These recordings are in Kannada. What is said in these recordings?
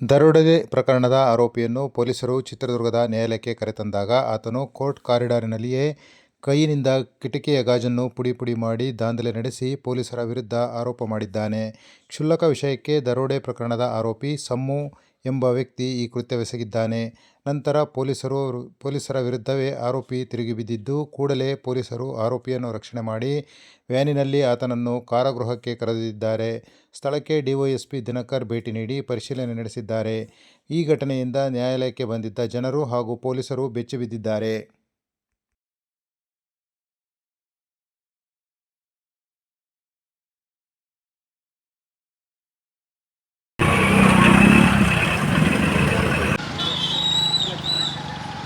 ದರೋಡೆ ಪ್ರಕರಣದ ಆರೋಪಿಯನ್ನು ಪೊಲೀಸರು ಚಿತ್ರದುರ್ಗದ ನ್ಯಾಯಾಲಯಕ್ಕೆ ಕರೆತಂದಾಗ ಆತನು ಕೋರ್ಟ್ ಕಾರಿಡಾರಿನಲ್ಲಿಯೇ ಕೈಯಿನಿಂದ ಕಿಟಕಿಯ ಗಾಜನ್ನು ಪುಡಿ ಪುಡಿ ಮಾಡಿ ದಾಂಧಲೆ ನಡೆಸಿ ಪೊಲೀಸರ ವಿರುದ್ಧ ಆರೋಪ ಮಾಡಿದ್ದಾನೆ. ಕ್ಷುಲ್ಲಕ ವಿಷಯಕ್ಕೆ ದರೋಡೆ ಪ್ರಕರಣದ ಆರೋಪಿ ಸಮ್ಮು ಎಂಬ ವ್ಯಕ್ತಿ ಈ ಕೃತ್ಯವೆಸಗಿದ್ದಾನೆ. ನಂತರ ಪೊಲೀಸರು ಪೊಲೀಸರ ವಿರುದ್ಧವೇ ಆರೋಪಿ ತಿರುಗಿಬಿದ್ದಿದ್ದು, ಕೂಡಲೇ ಪೊಲೀಸರು ಆರೋಪಿಯನ್ನು ರಕ್ಷಣೆ ಮಾಡಿ ವ್ಯಾನಿನಲ್ಲಿ ಆತನನ್ನು ಕಾರಾಗೃಹಕ್ಕೆ ಕರೆದಿದ್ದಾರೆ ಸ್ಥಳಕ್ಕೆ ಡಿವೈಎಸ್ಪಿ ದಿನಕರ್ ಭೇಟಿ ನೀಡಿ ಪರಿಶೀಲನೆ ನಡೆಸಿದ್ದಾರೆ. ಈ ಘಟನೆಯಿಂದ ನ್ಯಾಯಾಲಯಕ್ಕೆ ಬಂದಿದ್ದ ಜನರು ಹಾಗೂ ಪೊಲೀಸರು ಬೆಚ್ಚಿಬಿದ್ದಿದ್ದಾರೆ.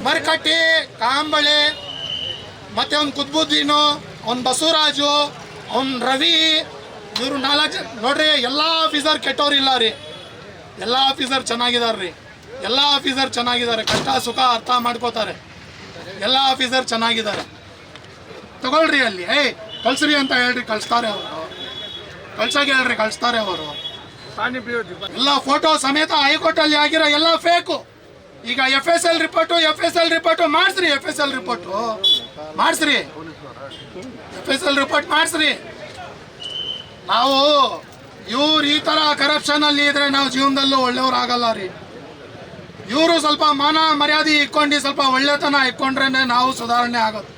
ಮರಕಟ್ಟಿ ಕಾಂಬಳೆ ಮತ್ತೆ ಅವ್ನು ಕುದ್ಬುದ್ದೀನು ಅವ್ನು ಬಸವರಾಜು ಅವ್ನು ರವಿ ಇವರು ನಾಲ್ಕು ಜನ ನೋಡ್ರಿ ಎಲ್ಲ ಆಫೀಸರ್ ಕೆಟ್ಟವ್ರಿಲ್ಲ ರೀ. ಎಲ್ಲ ಆಫೀಸರ್ ಚೆನ್ನಾಗಿದ್ದಾರೆ ರೀ. ಎಲ್ಲ ಆಫೀಸರ್ ಚೆನ್ನಾಗಿದ್ದಾರೆ ಕಷ್ಟ ಸುಖ ಅರ್ಥ ಮಾಡ್ಕೋತಾರೆ. ಎಲ್ಲ ಆಫೀಸರ್ ಚೆನ್ನಾಗಿದ್ದಾರೆ ತಗೊಳ್ರಿ ಅಲ್ಲಿ. ಏಯ್ ಕಳ್ಸ್ರಿ ಅಂತ ಹೇಳ್ರಿ ಕಳಿಸ್ತಾರೆ ಅವರು. ಕಳ್ಸೋಕೆ ಹೇಳ್ರಿ ಕಳಿಸ್ತಾರೆ ಅವರು. ಎಲ್ಲ ಫೋಟೋ ಸಮೇತ ಹೈಕೋರ್ಟಲ್ಲಿ ಆಗಿರೋ ಎಲ್ಲ ಫೇಕು ಈಗ F S L report F S L report ಮಾಡಿಸ್ರಿ F S L report ಮಾಡಿಸ್ರಿ. ಎಫ್ ಎಸ್ ಎಲ್ ರಿಪೋರ್ಟ್ ಮಾಡಿಸ್ರಿ. ನಾವು, ಇವ್ರು ಈ ಥರ ಕರಪ್ಷನಲ್ಲಿ ಇದ್ರೆ ನಾವು ಜೀವನದಲ್ಲೂ ಒಳ್ಳೆಯವ್ರು ಆಗಲ್ಲ ರೀ. ಇವರು ಸ್ವಲ್ಪ ಮಾನ ಮರ್ಯಾದೆ ಇಟ್ಕೊಂಡು ಸ್ವಲ್ಪ ಒಳ್ಳೆತನ ಇಟ್ಕೊಂಡ್ರೆ ನಾವು ಸುಧಾರಣೆ ಆಗೋದು.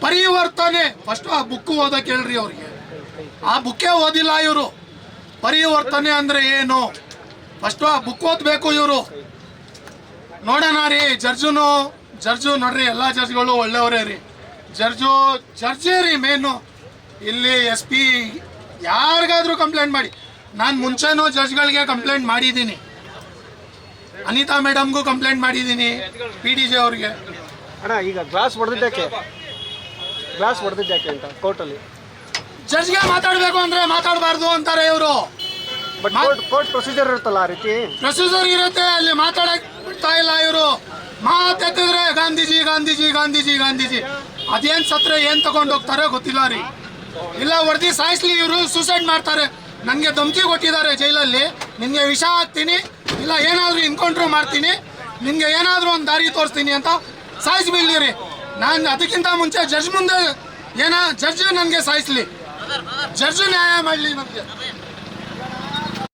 ಪರಿವರ್ತನೆ. ಫಸ್ಟ್ ಆ ಬುಕ್ ಓದಕ್ಕೆ ಹೇಳ್ರಿ ಅವ್ರಿಗೆ. ಆ ಬುಕ್ಕೇ ಓದಿಲ್ಲ ಇವರು. ಪರಿವರ್ತನೆ ಅಂದ್ರೆ ಏನು? ಫಸ್ಟ್ ಆ ಬುಕ್ ಓದ್ಬೇಕು ಇವರು. ನೋಡೋಣ ರೀ ಜರ್ಜುನು ಜರ್ಜು ನೋಡ್ರಿ ಎಲ್ಲ ಜಡ್ಜ್ಗಳು ಒಳ್ಳೆಯವರೇ ರೀ. ಜರ್ಜು ಜರ್ಜೇ ರೀ ಮೇನು ಇಲ್ಲಿ ಎಸ್ ಪಿ ಯಾರಿಗಾದ್ರೂ ಕಂಪ್ಲೇಂಟ್ ಮಾಡಿ. ನಾನು ಮುಂಚೆನೂ ಜಡ್ಜ್ಗಳಿಗೆ ಕಂಪ್ಲೇಂಟ್ ಮಾಡಿದ್ದೀನಿ. ಅನಿತಾ ಮೇಡಮ್ಗೂ ಕಂಪ್ಲೇಂಟ್ ಮಾಡಿದ್ದೀನಿ ಪಿ ಡಿ ಜೆ ಅವ್ರಿಗೆ. ಅಣ್ಣ ಈಗ ಗ್ಲಾಸ್ ಹೊಡೆದಿದ್ದಕ್ಕೆ? ಗ್ಲಾಸ್ ಹೊಡೆದಿದ್ದಕ್ಕೆ ಅಂತ ಕೋರ್ಟಲ್ಲಿ ಜಡ್ಜ್ಗೆ ಮಾತಾಡಬೇಕು ಅಂದರೆ ಮಾತಾಡಬಾರ್ದು ಅಂತಾರೆ ಇವರು. ಬಟ್ ಕೋರ್ಟ್ ಕೋರ್ಟ್ ಪ್ರೊಸೀಜರ್ ಇರುತ್ತಲ್ಲ ಆ ರೀತಿ? ಪ್ರೊಸೀಜರ್ ಇರುತ್ತೆ ಅಲ್ಲಿ ಮಾತಾಡಕ್ ಬಿಡ್ತಾ ಇಲ್ಲ ಇವರು. ಮಾತೆತ್ತಿದ್ರೆ ಗಾಂಧೀಜಿ ಗಾಂಧೀಜಿ ಗಾಂಧೀಜಿ ಗಾಂಧೀಜಿ. ಅದೇನ್ ಸತ್ರ ಏನ್ ತಗೊಂಡು ಹೋಗ್ತಾರೆ ಗೊತ್ತಿಲ್ಲ ರೀ. ಇಲ್ಲ ಹೊಡೆದಿ ಸಾಯಿಸ್ಲಿ ಇವರು ಸೂಸೈಡ್ ಮಾಡ್ತಾರೆ. ನನಗೆ ಧಮಕಿ ಕೊಟ್ಟಿದ್ದಾರೆ ಜೈಲಲ್ಲಿ. ನಿಮ್ಗೆ ವಿಷ ಹಾಕ್ತೀನಿ. ಇಲ್ಲ ಏನಾದರೂ ಇನ್ಕೌಂಟ್ರ್ ಮಾಡ್ತೀನಿ. ನಿಮಗೆ ಏನಾದರೂ ಒಂದು ದಾರಿ ತೋರಿಸ್ತೀನಿ ಅಂತ ಸಾಯಿಸ್ಬಿಡ್ಲಿ ನಾನು ಅದಕ್ಕಿಂತ ಮುಂಚೆ ಜಡ್ಜ್ ಮುಂದೆ ಏನ ಜಡ್ಜ್ ನನಗೆ ಸಾಯಿಸ್ಲಿ. ಜಡ್ಜ್ ನ್ಯಾಯ ಮಾಡಲಿ ನನಗೆ